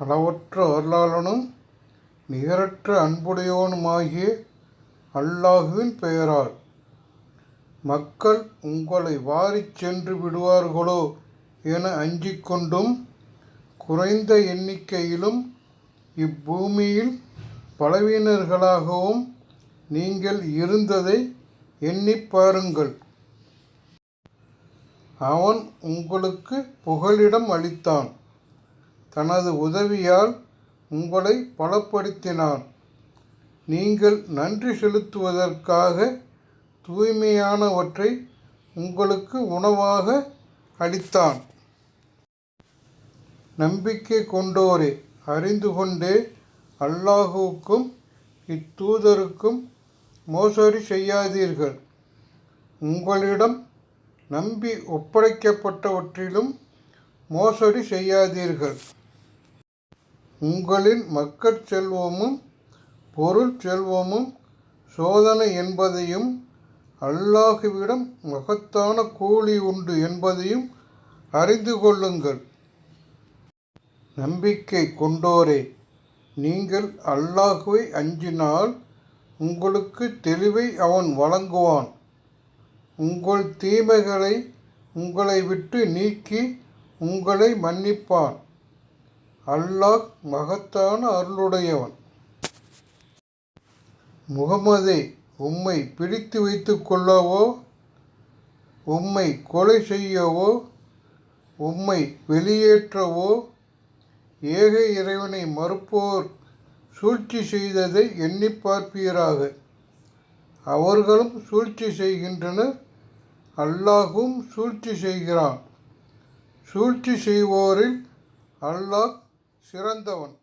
அளவற்ற அருளாளனும் நிகரற்ற அன்புடையோனுமாகிய அல்லாஹுவின் பெயரால் மக்கள் உங்களை வாரிச் சென்று விடுவார்களோ என அஞ்சிக் கொண்டும் குறைந்த எண்ணிக்கையிலும் இப்பூமியில் பலவீனர்களாகவும் நீங்கள் இருந்ததை எண்ணிப் பாருங்கள். அவன் உங்களுக்கு புகலிடம் அளித்தான். தனது உதவியால் உங்களை பலப்படுத்தினான் நீங்கள் நன்றி செலுத்துவதற்காக தூய்மையானவற்றை உங்களுக்கு உணவாக அளித்தான். நம்பிக்கை கொண்டோரே அறிந்து கொண்டே அல்லாஹுவுக்கும் இத்தூதருக்கும் மோசடி செய்யாதீர்கள். உங்களிடம் நம்பி ஒப்படைக்கப்பட்டவற்றிலும் மோசடி செய்யாதீர்கள். உங்களின் மக்கட் செல்வமும் பொருள் செல்வமும் சோதனை என்பதையும் அல்லாஹுவிடம் மகத்தான கூலி உண்டு என்பதையும் அறிந்து கொள்ளுங்கள். நம்பிக்கை கொண்டோரே நீங்கள் அல்லாஹுவை அஞ்சினால் உங்களுக்கு தெளிவை அவன் வழங்குவான். உங்கள் தீமைகளை உங்களை விட்டு நீக்கி உங்களை மன்னிப்பான். அல்லாஹ் மகத்தான அருளுடையவன். முகமதே உம்மை பிடித்து வைத்து கொள்ளவோ? உம்மை கொலை செய்யவோ? உம்மை வெளியேற்றவோ? ஏக இறைவனை மறுப்போர் சூழ்ச்சி செய்ததை எண்ணி பார்ப்பீராக. அவர்களும் சூழ்ச்சி செய்கின்றனர். அல்லாஹும் சூழ்ச்சி செய்கிறான். சூழ்ச்சி செய்வோரில் அல்லாஹ் சிறந்தவன்.